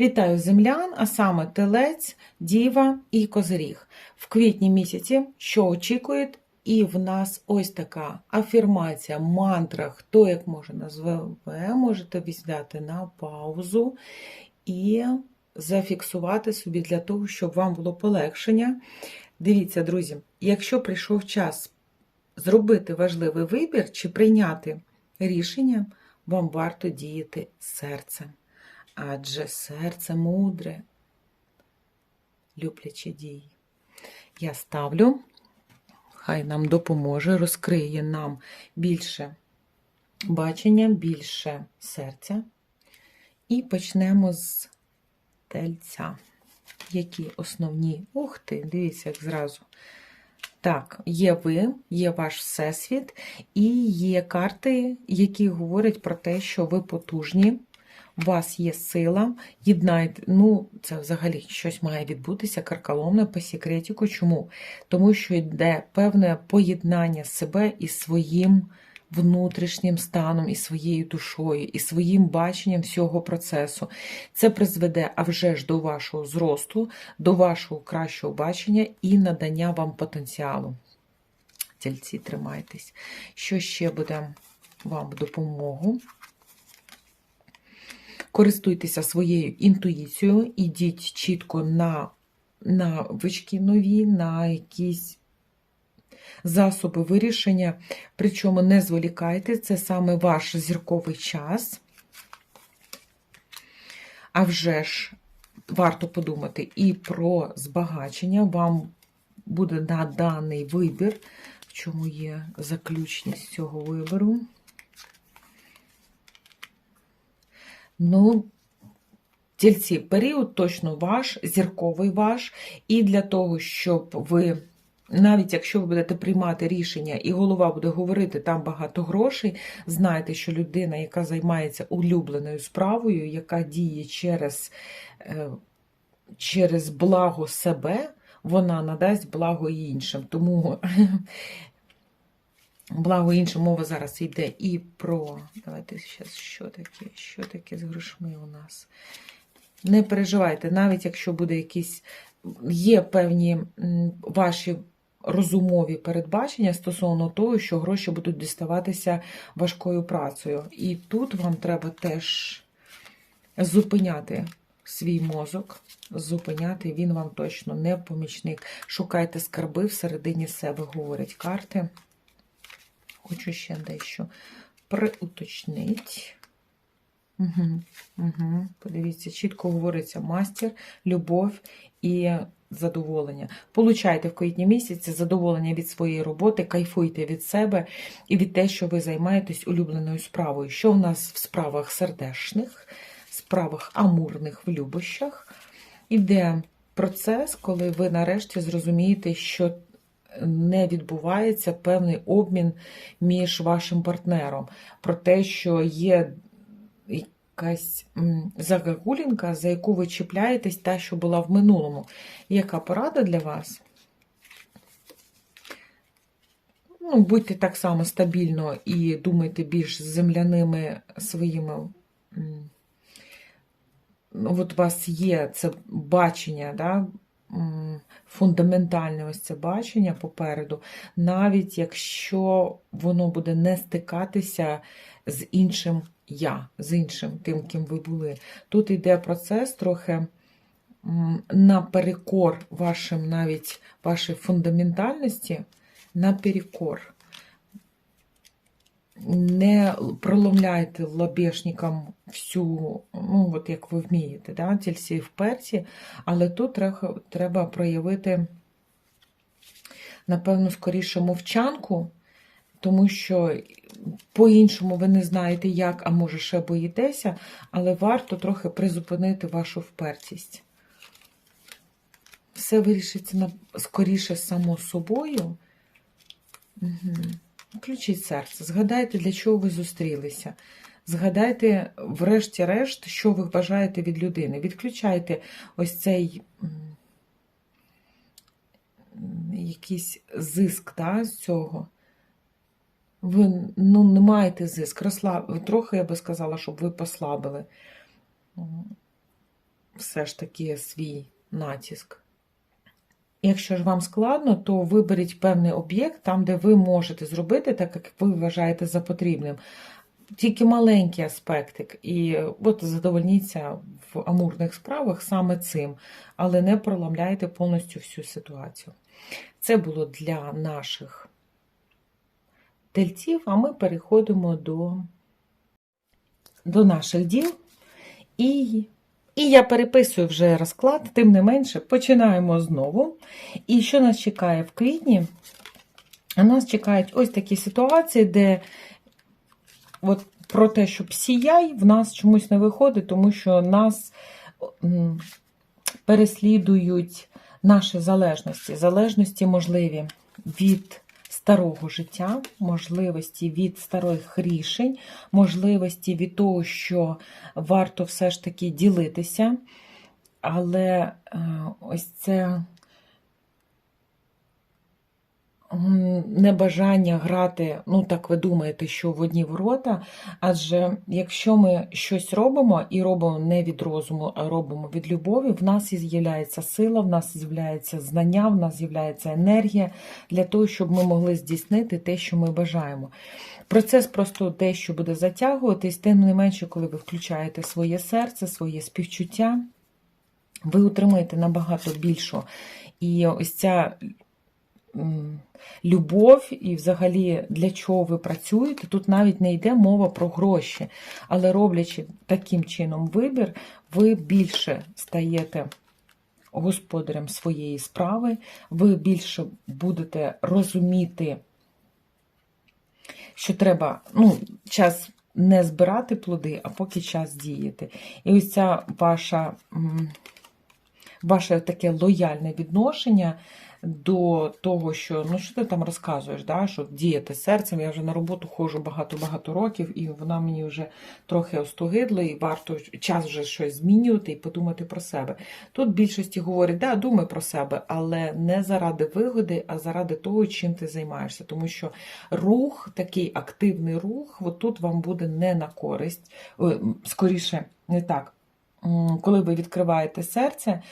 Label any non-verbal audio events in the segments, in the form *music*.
Вітаю землян, а саме телець, діва і козиріг. В квітні місяці, що очікують, і в нас ось така афірмація, мантра, хто як може назве, можете взяти на паузу і зафіксувати собі для того, щоб вам було полегшення. Дивіться, друзі, якщо прийшов час зробити важливий вибір чи прийняти рішення, вам варто діяти серцем. Адже серце мудре, любляче дії. Я ставлю, хай нам допоможе, розкриє нам більше бачення, більше серця. І почнемо з тельця. Які основні. Ух ти, дивіться, як зразу. Так, є ви, є ваш всесвіт, і є карти, які говорять про те, що ви потужні, у вас є сила, єднайте. Ну, це взагалі щось має відбутися карколомне по секретіку. Чому? Тому що йде певне поєднання себе із своїм внутрішнім станом, і своєю душою, і своїм баченням всього процесу. Це призведе а вже ж до вашого зросту, до вашого кращого бачення і надання вам потенціалу. Тільці, тримайтесь. Що ще буде вам в допомогу? Користуйтеся своєю інтуїцією, ідіть чітко на навички нові, на якісь засоби вирішення, причому не зволікайте, це саме ваш зірковий час. А вже ж варто подумати і про збагачення. Вам буде наданий вибір, в чому є заключність цього вибору. Ну, тільці, період точно ваш, зірковий ваш, і для того, щоб ви, навіть якщо ви будете приймати рішення, і голова буде говорити, там багато грошей, знайте, що людина, яка займається улюбленою справою, яка діє через, е, через благо себе, вона надасть благо іншим. Тому Благо інша мова зараз йде і про. Давайте зараз що таке, що таке з грошми у нас. Не переживайте, навіть якщо буде якісь. Є певні ваші розумові передбачення стосовно того, що гроші будуть діставатися важкою працею. І тут вам треба теж зупиняти свій мозок, зупиняти, він вам точно не помічник. Шукайте скарби всередині себе, говорять карти. Хочу ще дещо приуточнити. Угу, угу. Подивіться, чітко говориться мастер, любов і задоволення. Получайте в квітні місяці задоволення від своєї роботи, кайфуйте від себе і від те, що ви займаєтесь улюбленою справою. Що в нас в справах сердешних, справах амурних в любощах. Іде процес, коли ви нарешті зрозумієте, що не відбувається певний обмін між вашим партнером. Про те, що є якась загагулінка, за яку ви чіпляєтесь, та, що була в минулому. Яка порада для вас? Ну, Будьте так само стабільно і думайте більш земляними своїми. От у вас є це бачення, да, фундаментальне ось це бачення попереду, навіть якщо воно буде не стикатися з іншим я, з іншим тим, ким ви були. Тут йде процес трохи наперекор вашим навіть вашій фундаментальності, наперекор не проломляйте лобешникам всю, ну, от як ви вмієте, да, тільці вперті, але тут треба проявити, напевно, скоріше мовчанку, тому що по-іншому ви не знаєте, як, а може, ще боїтеся, але варто трохи призупинити вашу впертість. Все вирішиться скоріше само собою. Угу. Включіть серце, згадайте, для чого ви зустрілися. Згадайте, врешті-решт, що ви бажаєте від людини. Відключайте ось цей якийсь зиск да, з цього. Ви ну, не маєте зиск. Розслаб... Трохи я би сказала, щоб ви послабили. все ж таки свій натиск. Якщо ж вам складно, то виберіть певний об'єкт там, де ви можете зробити, так як ви вважаєте за потрібним. Тільки маленький аспектик, і от задовольніться в амурних справах саме цим, але не проламляйте повністю всю ситуацію. Це було для наших тельців, а ми переходимо до, до наших діл. І і я переписую вже розклад, тим не менше, починаємо знову. І що нас чекає в квітні? Нас чекають ось такі ситуації, де от про те, щоб сіяй, в нас чомусь не виходить, тому що нас переслідують наші залежності. Залежності можливі від старого життя, можливості від старих рішень, можливості від того, що варто все ж таки ділитися. Але е, ось це небажання грати, ну так ви думаєте, що в одні ворота. Адже якщо ми щось робимо і робимо не від розуму, а робимо від любові, в нас і з'являється сила, в нас з'являється знання, в нас з'являється енергія для того, щоб ми могли здійснити те, що ми бажаємо. Процес просто дещо буде затягуватись, тим не менше, коли ви включаєте своє серце, своє співчуття, ви отримаєте набагато більшу. І ось ця любов і взагалі для чого ви працюєте. Тут навіть не йде мова про гроші, але роблячи таким чином вибір, ви більше стаєте господарем своєї справи, ви більше будете розуміти, що треба ну, час не збирати плоди, а поки час діяти. І ось ця ваша. Ваше таке лояльне відношення до того, що ну що ти там розказуєш, да, що діяти серцем. Я вже на роботу ходжу багато-багато років, і вона мені вже трохи остогидла, і варто час вже щось змінювати і подумати про себе. Тут більшості говорять, да, думай про себе, але не заради вигоди, а заради того, чим ти займаєшся. Тому що рух, такий активний рух, от тут вам буде не на користь, скоріше, не так. Коли ви відкриваєте серце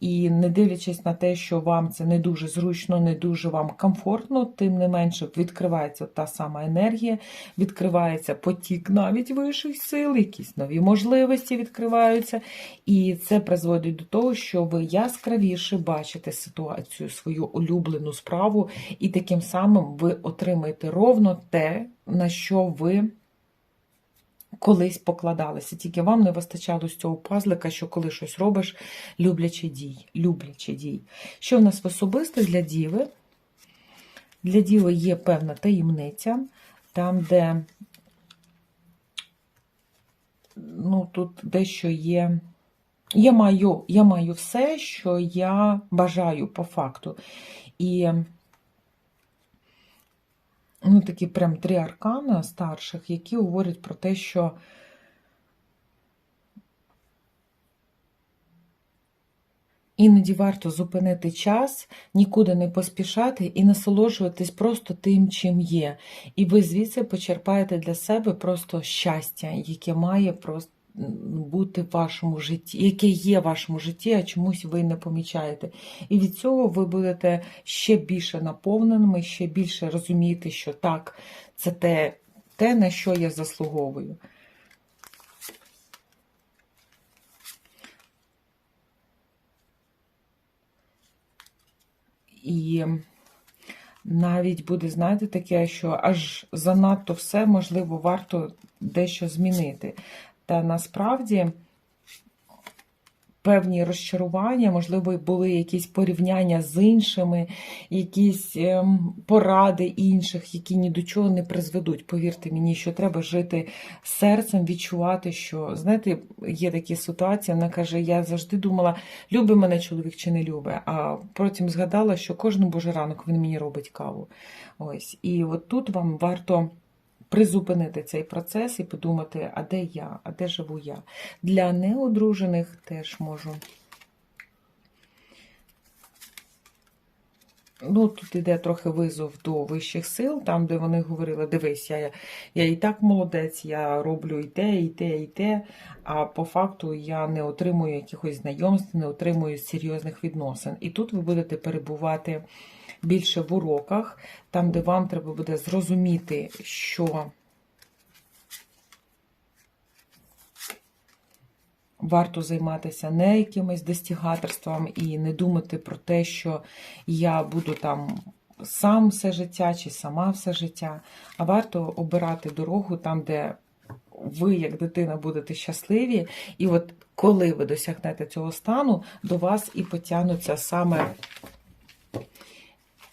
і не дивлячись на те, що вам це не дуже зручно, не дуже вам комфортно, тим не менше відкривається та сама енергія, відкривається потік навіть вищих сил, якісь нові можливості відкриваються. І це призводить до того, що ви яскравіше бачите ситуацію, свою улюблену справу, і таким самим ви отримаєте ровно те, на що ви колись покладалися. Тільки вам не вистачало з цього пазлика, що коли щось робиш, люблячи дій. Люблячи дій. Що в нас в особисто для діви? Для діви є певна таємниця, там, де ну, тут дещо є. Я маю, я маю все, що я бажаю по факту. І ну, такі прям три аркана старших, які говорять про те, що Іноді варто зупинити час, нікуди не поспішати і насолоджуватись просто тим, чим є. І ви звідси почерпаєте для себе просто щастя, яке має просто бути в вашому житті, яке є в вашому житті, а чомусь ви не помічаєте. І від цього ви будете ще більше наповненими, ще більше розуміти, що так, це те, те на що я заслуговую. І навіть буде, знаєте, таке, що аж занадто все, можливо, варто дещо змінити. Та насправді певні розчарування, можливо, були якісь порівняння з іншими, якісь ем, поради інших, які ні до чого не призведуть. Повірте мені, що треба жити серцем, відчувати, що, знаєте, є такі ситуації, вона каже: я завжди думала, любить мене чоловік чи не любить, а потім згадала, що кожен божий ранок він мені робить каву. Ось. І от тут вам варто призупинити цей процес і подумати, а де я, а де живу я. Для неодружених теж можу. Ну, тут іде трохи визов до вищих сил, там, де вони говорили, дивись, я, я і так молодець, я роблю і те, і те, і те. А по факту я не отримую якихось знайомств, не отримую серйозних відносин. І тут ви будете перебувати більше в уроках, там, де вам треба буде зрозуміти, що варто займатися не якимось достігаторством і не думати про те, що я буду там сам все життя чи сама все життя, а варто обирати дорогу там, де ви, як дитина, будете щасливі, і от коли ви досягнете цього стану, до вас і потягнуться саме.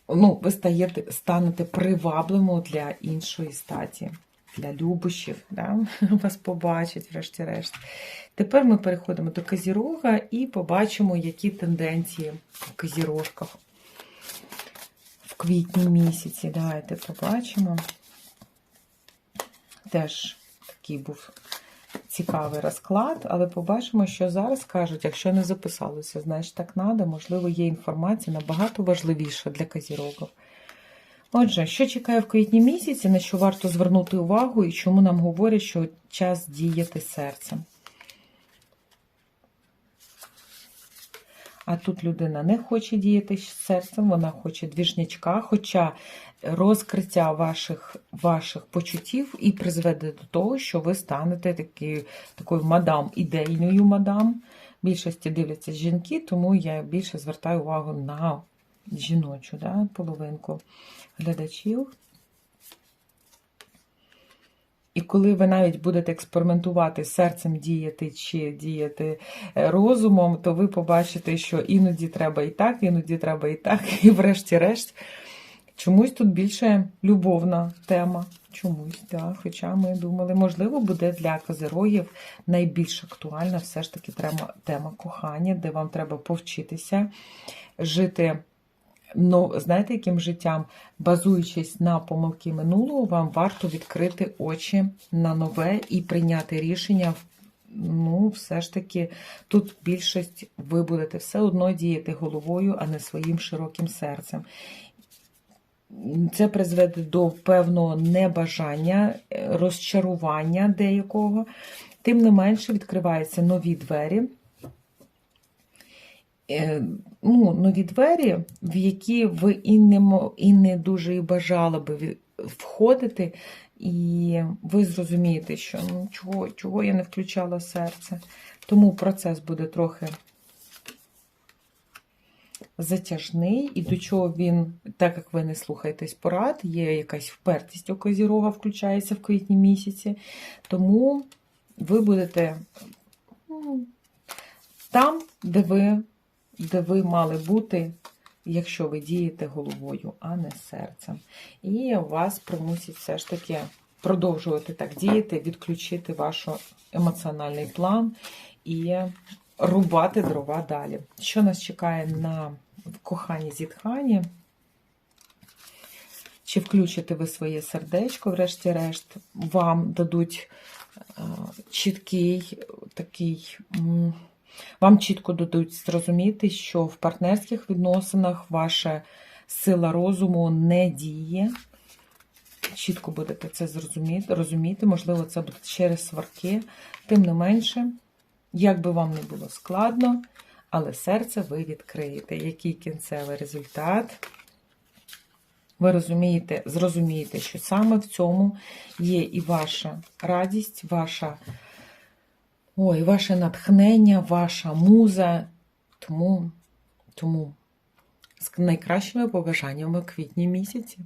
Ну, ви стаєте, станете привабливим для іншої статі, для любощів, да? *laughs* вас побачать, врешті-решт. Тепер ми переходимо до Козірога і побачимо, які тенденції в Козірожках в квітні місяці. Давайте побачимо. Теж такий був цікавий розклад, але побачимо, що зараз кажуть, якщо не записалося, значить так треба, можливо, є інформація набагато важливіша для Козірогів. Отже, що чекає в квітні місяці, на що варто звернути увагу і чому нам говорять, що час діяти серцем. А тут людина не хоче діяти серцем, вона хоче двіжнячка, хоча розкриття ваших ваших почуттів і призведе до того, що ви станете такі, такою мадам, ідейною мадам. Більшості дивляться жінки, тому я більше звертаю увагу на жіночу да, половинку глядачів. І коли ви навіть будете експериментувати серцем діяти чи діяти е, розумом, то ви побачите, що іноді треба і так, іноді треба і так, *laughs* і врешті-решт. Чомусь тут більше любовна тема. Чомусь, так. Хоча ми думали, можливо, буде для козирогів найбільш актуальна все ж таки тема, тема кохання, де вам треба повчитися жити ну, знаєте, яким життям, базуючись на помилки минулого, вам варто відкрити очі на нове і прийняти рішення. Ну, все ж таки, тут більшість ви будете все одно діяти головою, а не своїм широким серцем. Це призведе до певного небажання, розчарування деякого. Тим не менше, відкриваються нові двері. Е, ну, нові двері, в які ви і не і не дуже і бажали би входити, і ви зрозумієте, що ну, чого, чого я не включала серце. Тому процес буде трохи затяжний, і до чого він, так як ви не слухаєтесь порад, є якась впертість у козірога, включається в квітні місяці. Тому ви будете ну, там, де ви де ви мали бути, якщо ви дієте головою, а не серцем. І вас примусить все ж таки продовжувати так діяти, відключити ваш емоціональний план і рубати дрова далі. Що нас чекає на коханні зітханні? Чи включите ви своє сердечко, врешті-решт, вам дадуть е, чіткий такий вам чітко дадуть зрозуміти, що в партнерських відносинах ваша сила розуму не діє. Чітко будете це зрозуміти, розуміти, можливо, це буде через сварки. Тим не менше, як би вам не було складно, але серце ви відкриєте. Який кінцевий результат? Ви розумієте, зрозумієте, що саме в цьому є і ваша радість, ваша Ой, ваше натхнення, ваша муза. Тому, тому з найкращими побажаннями квітні місяці.